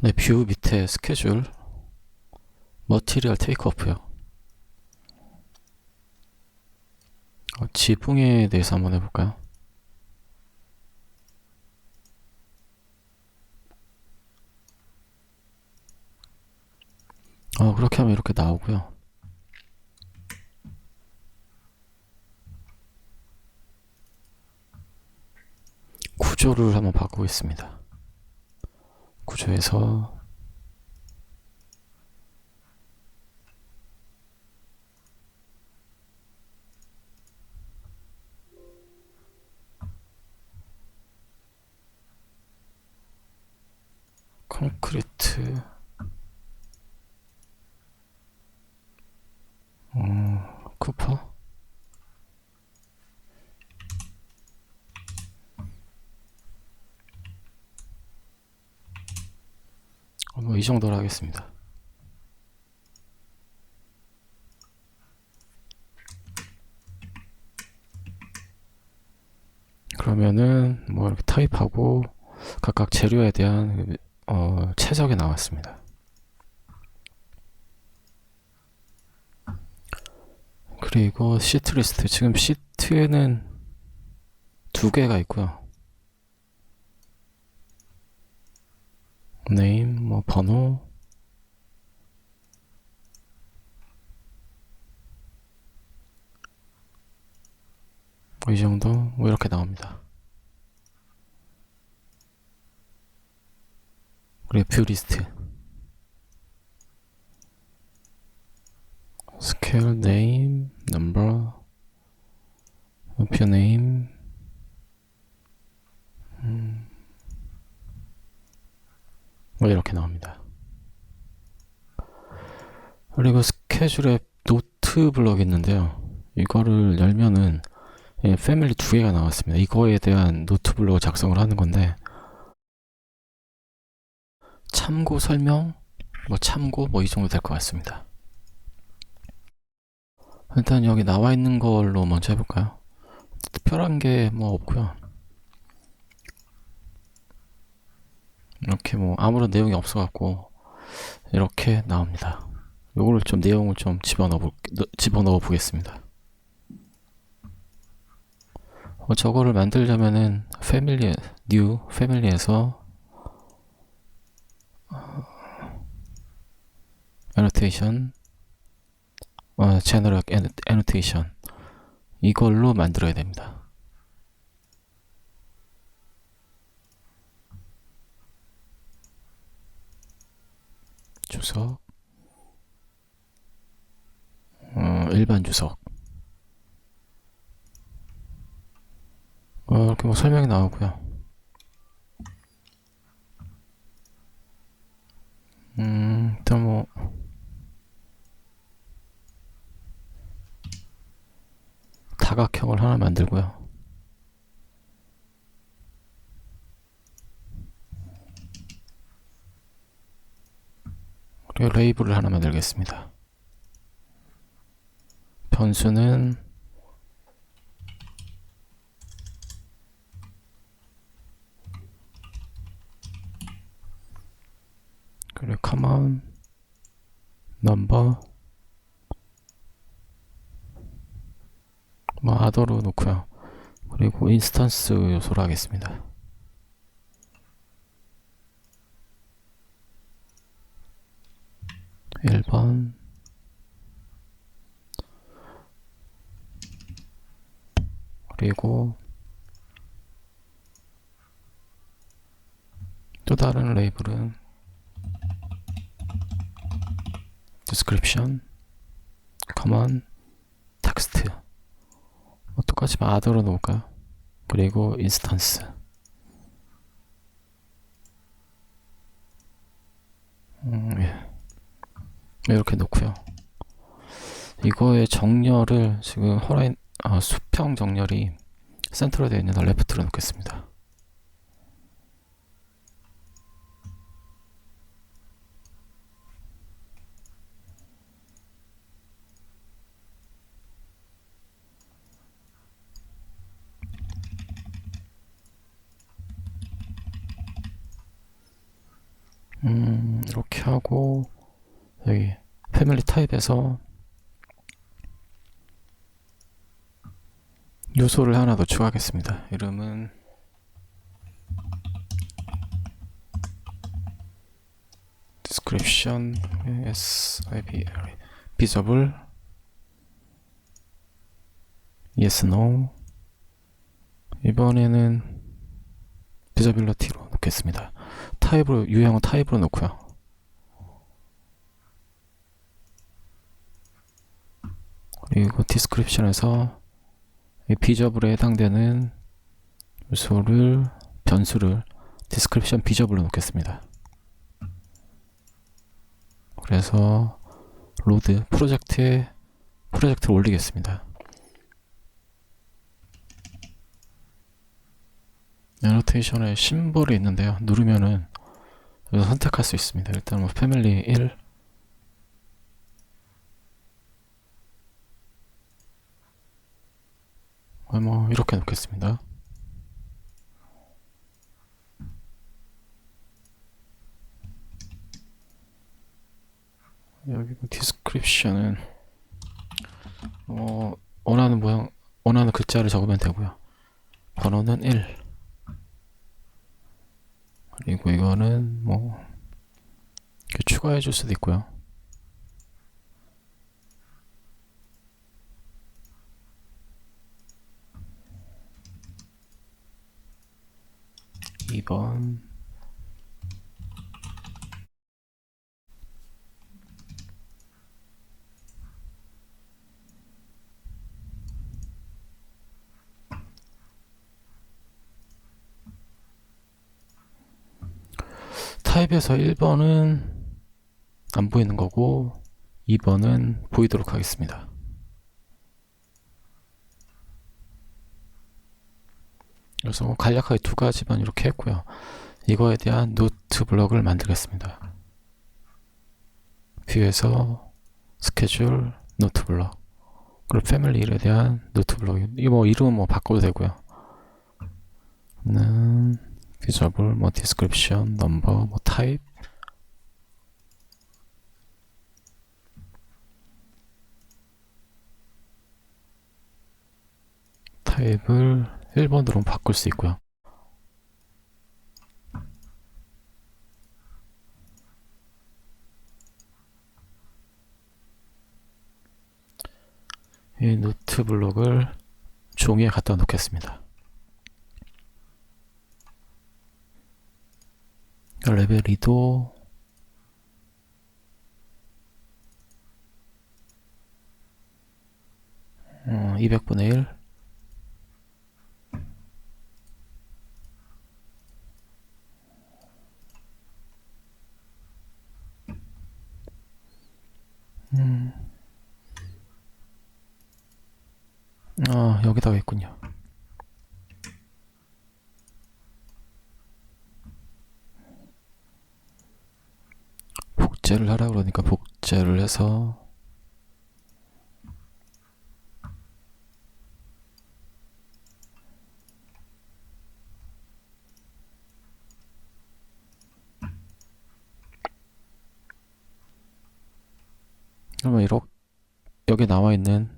네, 뷰 밑에 스케줄 머티리얼 테이크오프요. 어, 지붕에 대해서 한번 해볼까요? 어, 그렇게 하면 이렇게 나오고요. 구조를 한번 바꾸겠습니다. 구조에서 콘크리트 음, 쿠퍼 어, 뭐이 정도로 하겠습니다. 그러면은 뭐 이렇게 타입하고 각각 재료에 대한 어, 최적이 나왔습니다. 그리고 시트 리스트 지금 시트에는 두 개가 있고요. 네임 뭐 번호. 뭐 이 정도? 뭐 이렇게 나옵니다. 그리고 뷰 리스트 스케일 네임 넘버 뷰 네임 음, 뭐 이렇게 나옵니다. 그리고 스케줄에 노트 블럭이 있는데요. 이거를 열면은 예, 패밀리 두 개가 나왔습니다. 이거에 대한 노트 블럭을 작성을 하는 건데 참고 설명, 뭐 참고 뭐 이 정도 될 것 같습니다. 일단 여기 나와 있는 걸로 먼저 해볼까요? 특별한 게 뭐 없고요. 이렇게 뭐 아무런 내용이 없어갖고 이렇게 나옵니다. 요거를 좀 내용을 좀 집어넣어 보, 집어넣어 보겠습니다. 어, 저거를 만들려면은 패밀리, 뉴 패밀리에서 어, 제너럴 애노테이션 이걸로 만들어야 됩니다. 주석 어, 일반 주석 어, 이렇게 뭐 설명이 나오고요. 음, 일단 뭐 다각형을 하나 만들고요. 그리고 레이블을 하나 만들겠습니다. 변수는 그리고 common 뭐 아더로 놓고요. 그리고 인스턴스 요소로 하겠습니다. 일번 그리고 또 다른 레이블은 description, common, text 뭐 똑같이 아더로 놓을까요? 그리고 인스턴스 음, 예. 이렇게 놓고요. 이거의 정렬을 지금 호라인 아, 수평 정렬이 센터로 되어 있는 레프트로 놓겠습니다. 음, 이렇게 하고 패밀리 타입에서 요소를 하나 더 추가하겠습니다. 이름은 description s i b l visible yes no 이번에는 visibility로 놓겠습니다. 타입으로 유형은 타입으로 놓고요. 그리고 디스크립션에서 이 비저블에 해당되는 요소를 변수를 디스크립션 비저블로 놓겠습니다. 그래서 로드 프로젝트에 프로젝트를 올리겠습니다. 애노테이션에 심볼이 있는데요. 누르면은 선택할 수 있습니다. 일단 뭐 패밀리 1 뭐 이렇게 놓겠습니다. 여기 디스크립션은 어, 원하는 모양 원하는 글자를 적으면 되고요. 번호는 1 그리고 이거는 뭐 추가해 줄 수도 있고요. 이번 타입에서 1번은 안 보이는 거고 2번은 보이도록 하겠습니다. 그래서 뭐 간략하게 두 가지만 이렇게 했고요. 이거에 대한 노트 블럭을 만들겠습니다. 뷰에서 스케줄 노트 블럭 그리고 패밀리 일에 대한 노트 블럭 이거 뭐 이름은 뭐 바꿔도 되고요. 는 비저블 뭐 디스크립션 넘버 뭐 타입 타입을 1번으로 바꿀 수 있고요. 이 노트 블록을 종이에 갖다 놓겠습니다. 레벨 2도 어, 200분의 1 음. 아, 여기다가 있군요. 복제를 하라 그러니까 복제를 해서 그러면 이렇게 여기 나와 있는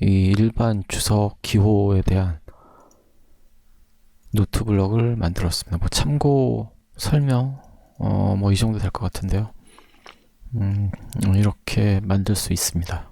이 일반 주석 기호에 대한 노트 블럭을 만들었습니다. 뭐 참고 설명 어 뭐 이 정도 될 것 같은데요. 음, 이렇게 만들 수 있습니다.